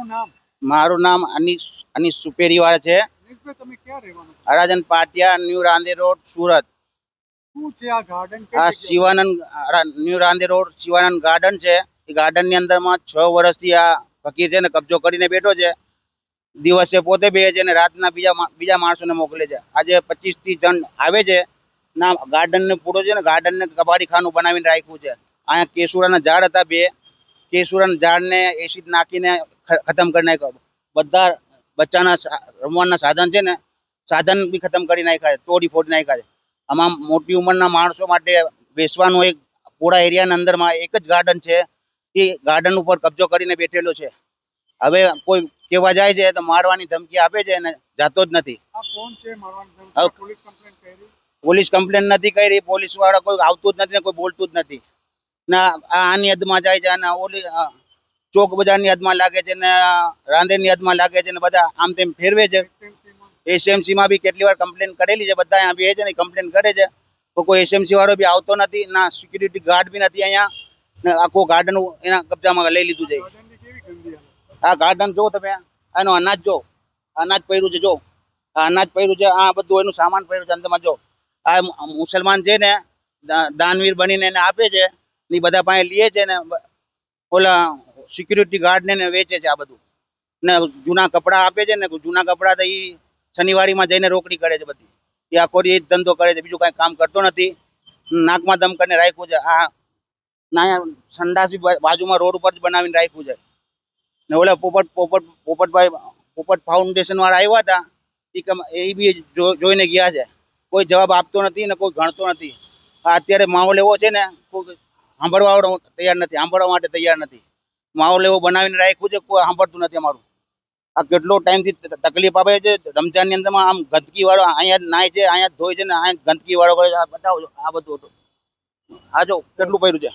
નામ? મારું નામ અનિશ અનિશ સુપેરીવાર છે. તમે ક્યાં રહેવાનું હરાજન પાટિયા ન્યુ રાંદે રોડ સુરત. શું છે આ ગાર્ડન આ Shivanand new Rander road Shivanand garden છે. એ ગાર્ડનની અંદરમાં છ વર્ષથી આ ફકીર છે ને કબજો કરીને બેઠો છે. દિવસે પોતે બે છે ને રાતના બીજા બીજા માણસોને મોકલે છે. આજે પચીસથી જણ આવે છે. ના ગાર્ડન ને પૂરો છે ને ગાર્ડન ને કબાડી ખાનું બનાવીને રાખ્યું છે. અહીંયા કેસુરાના ઝાડ હતા બે. કેસુરાના ઝાડને એસિડ નાખીને ખતમ કરી નાખ્યો. બધા બચ્ચાના રમવાના સાધન છે ને સાધન બી ખતમ કરી નાખ્યા છે તોડી ફોડી નાખ્યા છે. આમાં મોટી ઉંમરના માણસો માટે બેસવાનું એક પૂરા એરિયાના અંદરમાં એક જ ગાર્ડન છે. એ ગાર્ડન ઉપર કબજો કરીને બેઠેલો છે. હવે કોઈ કેવા જાય છે તો મારવાની ધમકી આપે છે અને જાતો જ નથી. પોલીસ કમ્પ્લેન નથી કરી પોલીસવાળા કોઈ આવતું જ નથી ને કોઈ બોલતું જ નથી. ના આ આની હદમાં જાય છે અને ઓલી ચોક બજારની હદમાં લાગે છે ને રાંદેરની હદમાં લાગે છે ને બધા આમ તેમ ફેરવે છે. એસએમસીમાં બી કેટલી વાર કમ્પ્લેન કરેલી છે, બધા અહીંયા બે છે ને કમ્પ્લેન કરે છે. તો કોઈ એસએમસી વાળો બી આવતો નથી, ના સિક્યુરિટી ગાર્ડ બી નથી અહીંયા. ને આખું ગાર્ડન એના કબજામાં લઈ લીધું છે. આ ગાર્ડન જો તમે આનો અનાજ જો અનાજ પહેર્યું છે જો આ અનાજ પહેર્યું છે, આ બધું એનું સામાન પહેર્યું છે અંતમાં જો આ મુસલમાન છે ને દાનવીર બનીને એને આપે છે ને બધા પાસે લે છે ને ઓલા સિક્યુરિટી ગાર્ડને વેચે છે આ બધું. ને જૂના કપડાં આપે છે ને, જૂના કપડાં તો એ શનિવારીમાં જઈને રોકડી કરે છે બધી. એ આખો એ જ ધંધો કરે છે, બીજું કાંઈ કામ કરતો નથી. નાકમાં દમ કરીને રાખ્યું છે. આ ના, સંડાસ બાજુમાં રોડ ઉપર જ બનાવીને રાખ્યું છે. ને ઓલા પોપટ પોપટ, પોપટભાઈ, પોપટ ફાઉન્ડેશન વાળા આવ્યા હતા. એ કમ એ બી જોઈને ગયા છે. કોઈ જવાબ આપતો નથી ને કોઈ ગણતો નથી. આ અત્યારે માહોલ એવો છે ને, કોઈ સાંભળવા તૈયાર નથી, સાંભળવા માટે તૈયાર નથી. માહોલ એવો બનાવીને રાખ્યું છે, કોઈ સાંભળતું નથી અમારું. આ કેટલો ટાઈમથી તકલીફ આપે છે રમજાનની અંદરમાં આમ ગંદકી વાળો અહીંયા નાય છે, અહીંયા ધોય છે ને, અહીંયા ગંદકી વાળો કરે છે, આ બધું હતું. આ જો, કેટલું પડ્યું છે?